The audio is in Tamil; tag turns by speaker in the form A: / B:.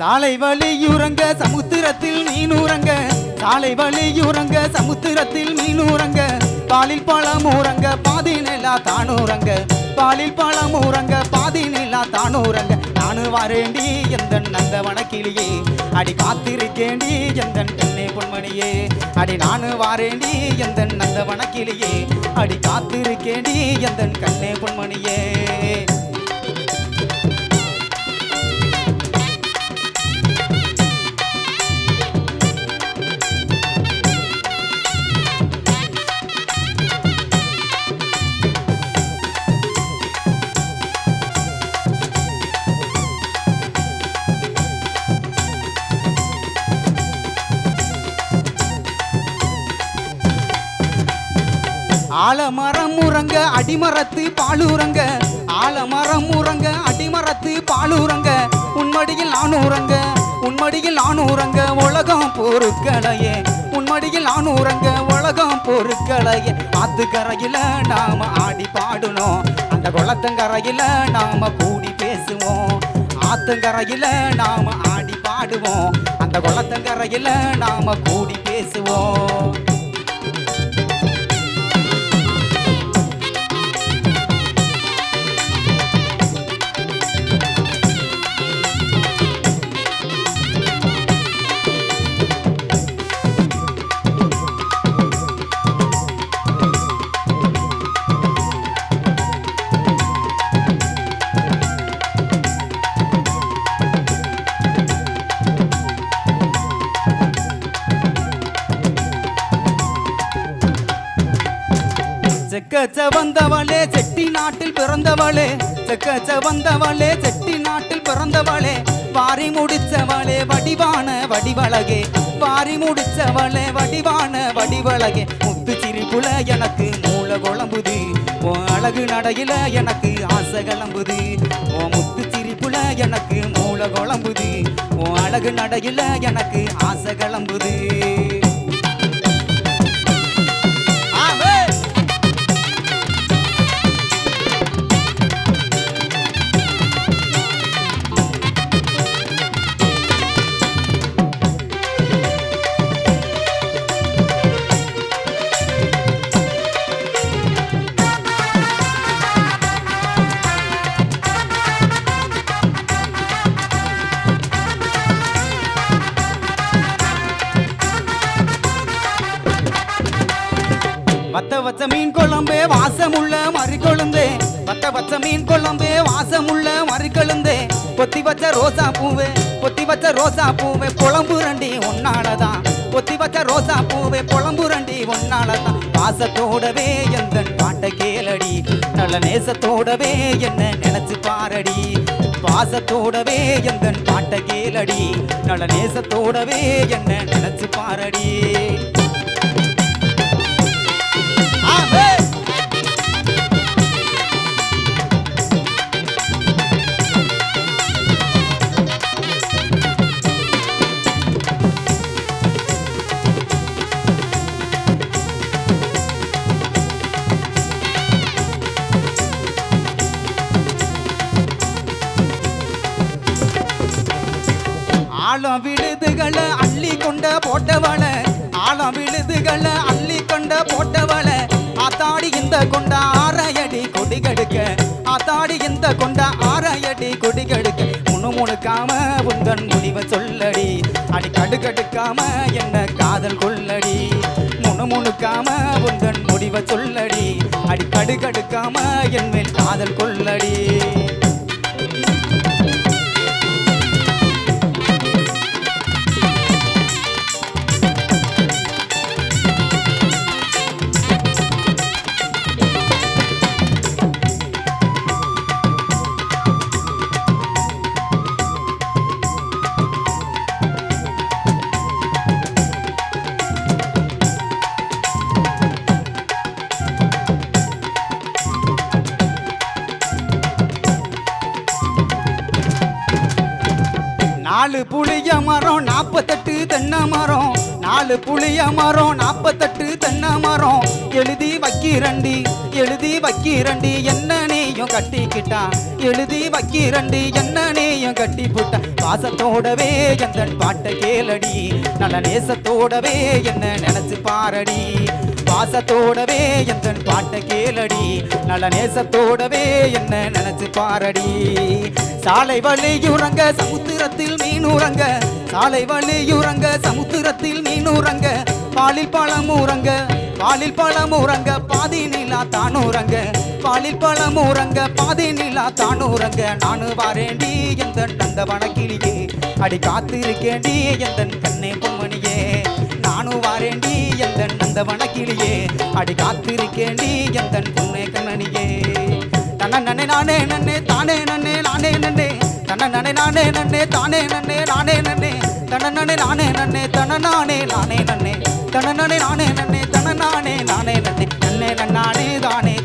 A: சாலை வழியுறங்க சமுத்திரத்தில் மீனூரங்க சாலை வழியுறங்க சமுத்திரத்தில் மீனூரங்க பாலில் பழம் ஊரங்க பாதி நிலா தானூரங்க பாலில் பழம் ஊரங்க பாதி நிலா தானூரங்க நானு வரேண்டி எந்த நந்த வனக்கிளியே. அடி காத்திருக்கேண்டி எந்த கண்ணே பொன்மணியே. அடி நானு வாரேண்டி எந்த நந்த வனக்கிளியே. அடி காத்திருக்கேண்டி எந்த கண்ணே பொன்மணியே. ஆலமரம் உறங்க அடிமரத்து பாலுறங்க ஆலமரம் உறங்க அடிமரத்து பாலுறங்க உன்மடியில் நானூரங்க உன்மடியில் நானூரங்க உலகம் பொறுக்கலையே உன்மடியில் நானூரங்க உலகம் பொறுக்கலையே ஆத்துக்கரையில நாம ஆடி பாடணும் அந்த குளத்தங்கரையில நாம கூடி பேசுவோம். ஆத்தங்கரையில நாம ஆடி பாடுவோம். அந்த குளத்தங்கரையில நாம கூடி பேசுவோம். செக்கச்ச வந்தவளே செட்டி நாட்டில் பிறந்தவளே. செக்கச்ச வந்தவளே செட்டி நாட்டில் பிறந்தவளே. வாரி முடிச்சவளே வடிவான வடிவழகே. வாரி முடிச்சவளே வடிவான வடிவழகே. முத்து சிரிப்புல எனக்கு மூல குழம்புது. ஓ அழகு நடையில எனக்கு ஆசை கிளம்புது. ஓ முத்து சிரிப்புல எனக்கு மூல குழம்புது. ஓ அழகு நடையில எனக்கு ஆசை கிளம்புது. வத்த வச்ச மீன் குழம்பே வாசமுள்ள மறி கொழுந்தே. வத்த வச்ச மீன் குழம்பே வாசமுள்ள மறி கொழுந்தே. கொத்தி வச்ச ரோசா பூவே கொத்தி வச்ச ரோசா பூவே குழம்பு ரெண்டி ஒன்னாலதான் கொத்தி வச்ச ரோசா பூவே குழம்பு ரெண்டி ஒன்னாலதான் வாசத்தோடவே எந்த பாட்டை கேளடி நல்ல நேசத்தோடவே என்ன நினைச்சு பாரடி. வாசத்தோடவே எந்த பாட்டை கேளடி நல்ல நேசத்தோடவே என்ன நினைச்சு பாரடி. ஆழம் விழுதுகளை அள்ளி கொண்ட போட்டவளை ஆத்தாடி இந்த கொண்ட ஆரையடி கொடி கெடுக்க ஆத்தாடி இந்த கொண்ட ஆரையடி கொடி கெடுக்க முணு முணுக்காம உந்தன் முடிவை சொல்லடி. அடி கடுக்கடுக்காம என்ன காதல் கொள்ளடி. முணு முணுக்காம உந்தன் முடிவை சொல்லடி. அடி கடுக்கடுக்காம என் மேல் காதல் கொள்ளடி. நாலு புளிய மரம் நாற்பத்தெட்டு தென்னை மரம். நாலு புளிய மரம் நாற்பத்தெட்டு தென்னை மரம். எழுதி வக்கீரண்டி எழுதி வக்கீரண்டி என்ன நீயும் கட்டிக்கிட்டான். எழுதி வக்கீரண்டி என்ன நீயும் கட்டி போட்டான் பாசத்தோடவே எந்த பாட்டை கேளடி நல்ல நேசத்தோடவே என்ன நினைச்சு பாரடி. பாசத்தோடவே எந்த பாட்டை கேளடி நல்ல நேசத்தோடவே என்ன நினைச்சு பாரடி. சாலை வழியுறங்க சமுத்திரத்தில் மீனுறங்க சாலை வழியுறங்க சமுத்திரத்தில் மீனுறங்க பாலில் பழமுறங்க பாலில் உறங்க பாதி நிலா தானூரங்க பாலில் பழமுறங்க பாதி நிலா தானூரங்க நானு வாரேண்டி எந்த தந்த வனக்கிளியே அடி காத்திருக்கேண்டி எந்த கண்ணே பொம்மணியே. அந்த நந்த வனக்கிளியே அடி காத்திருக்கேண்டி எந்த பொண்ணே கண்ணனியே. தன்ன நன்னே நானே நன்னே தானே நன்னே நானே நன்னே. தன்ன நன்னே நானே நன்னே தானே நன்னே நானே நன்னே. தன்ன நன்னே நானே நன்னே தன நானே நானே நன்னே. தன நன்னே நானே நன்னே தன நானே நானே நன்னே. நன்னே நன்னானே தானே.